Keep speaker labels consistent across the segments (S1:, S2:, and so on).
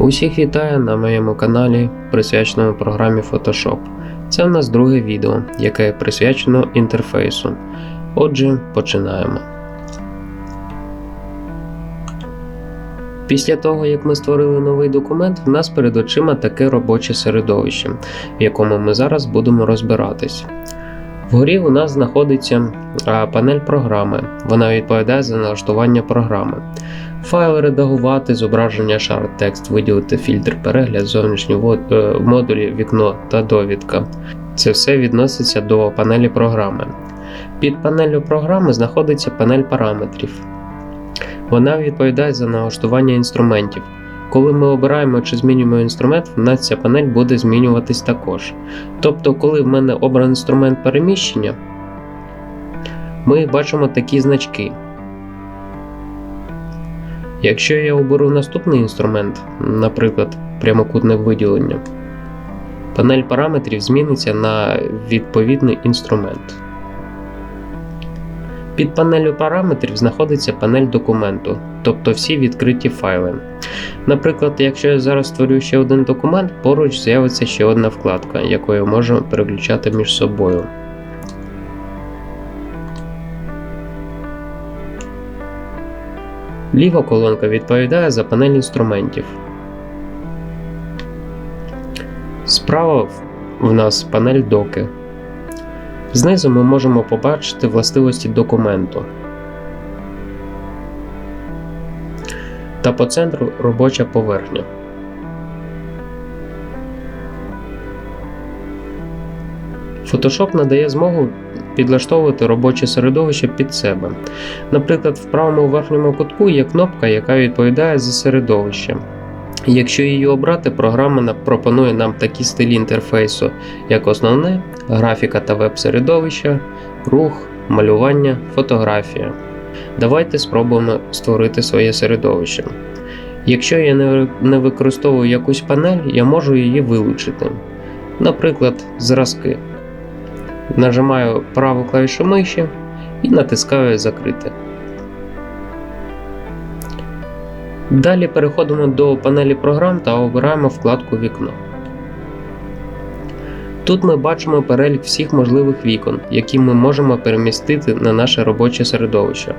S1: Усіх вітаю на моєму каналі, присвяченому програмі Photoshop. Це в нас друге відео, яке присвячено інтерфейсу. Отже, починаємо. Після того, як ми створили новий документ, в нас перед очима таке робоче середовище, в якому ми зараз будемо розбиратись. Вгорі у нас знаходиться панель програми. Вона відповідає за налаштування програми. Файл редагувати, зображення шар, текст, виділити фільтр, перегляд, зовнішні е, модулі, вікно та довідка. Це все відноситься до панелі програми. Під панелью програми знаходиться панель параметрів. Вона відповідає за налаштування інструментів. Коли ми обираємо чи змінюємо інструмент, в нас ця панель буде змінюватись також. Тобто, коли в мене обраний інструмент переміщення, ми бачимо такі значки. Якщо я оберу наступний інструмент, наприклад, прямокутне виділення, панель параметрів зміниться на відповідний інструмент. Під панелью параметрів знаходиться панель документу, тобто всі відкриті файли. Наприклад, якщо я зараз створю ще один документ, поруч з'явиться ще одна вкладка, яку я можу переключати між собою. Ліва колонка відповідає за панель інструментів. Справа в- нас панель доки. Знизу ми можемо побачити властивості документу. Та по центру робоча поверхня. Photoshop надає змогу підлаштовувати робоче середовище під себе. Наприклад, в правому верхньому кутку є кнопка, яка відповідає за середовище. Якщо її обрати, програма пропонує нам такі стилі інтерфейсу, як основне, графіка та веб-середовище, рух, малювання, фотографія. Давайте спробуємо створити своє середовище. Якщо я не використовую якусь панель, я можу її вилучити. Наприклад, зразки. Нажимаю праву клавішу миші і натискаю Закрити. Далі переходимо до панелі програм та обираємо вкладку Вікно. Тут ми бачимо перелік всіх можливих вікон, які ми можемо перемістити на наше робоче середовище.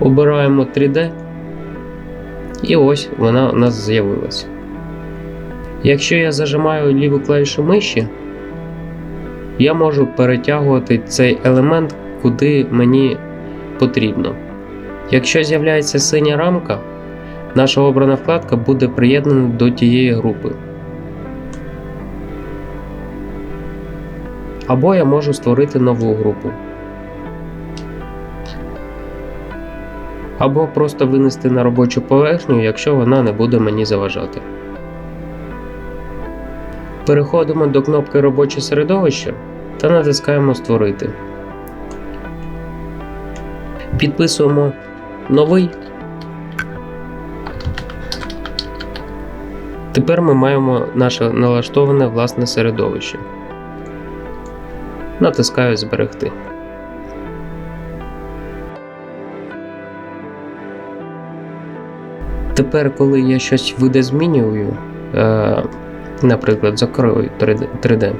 S1: Обираємо 3D, і ось вона у нас з'явилась. Якщо я зажимаю ліву клавішу миші, я можу перетягувати цей елемент куди мені потрібно. Якщо з'являється синя рамка, наша обрана вкладка буде приєднана до тієї групи. Або я можу створити нову групу. Або просто винести на робочу поверхню, якщо вона не буде мені заважати. Переходимо до кнопки Робоче середовище та натискаємо Створити. Підписуємо новий. Тепер ми маємо наше налаштоване власне середовище. Натискаю Зберегти. Тепер, коли я щось видозмінюю, е, наприклад, закрою 3D 3D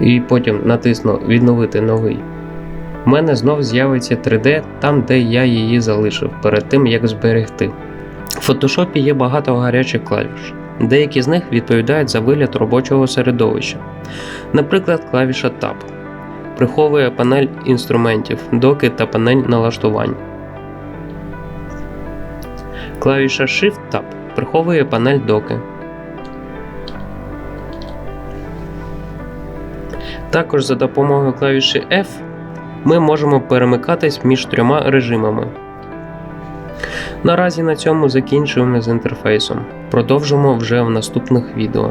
S1: і потім натисну Відновити новий, в мене знов з'явиться 3D там, де я її залишив перед тим, як зберегти. В фотошопі є багато гарячих клавіш. Деякі з них відповідають за вигляд робочого середовища. Наприклад, клавіша Tab приховує панель інструментів, доки та панель налаштувань. Клавіша Shift Tab приховує панель доки. Також за допомогою клавіші F ми можемо перемикатись між трьома режимами. Наразі на цьому закінчуємо з інтерфейсом. Продовжимо вже в наступних відео.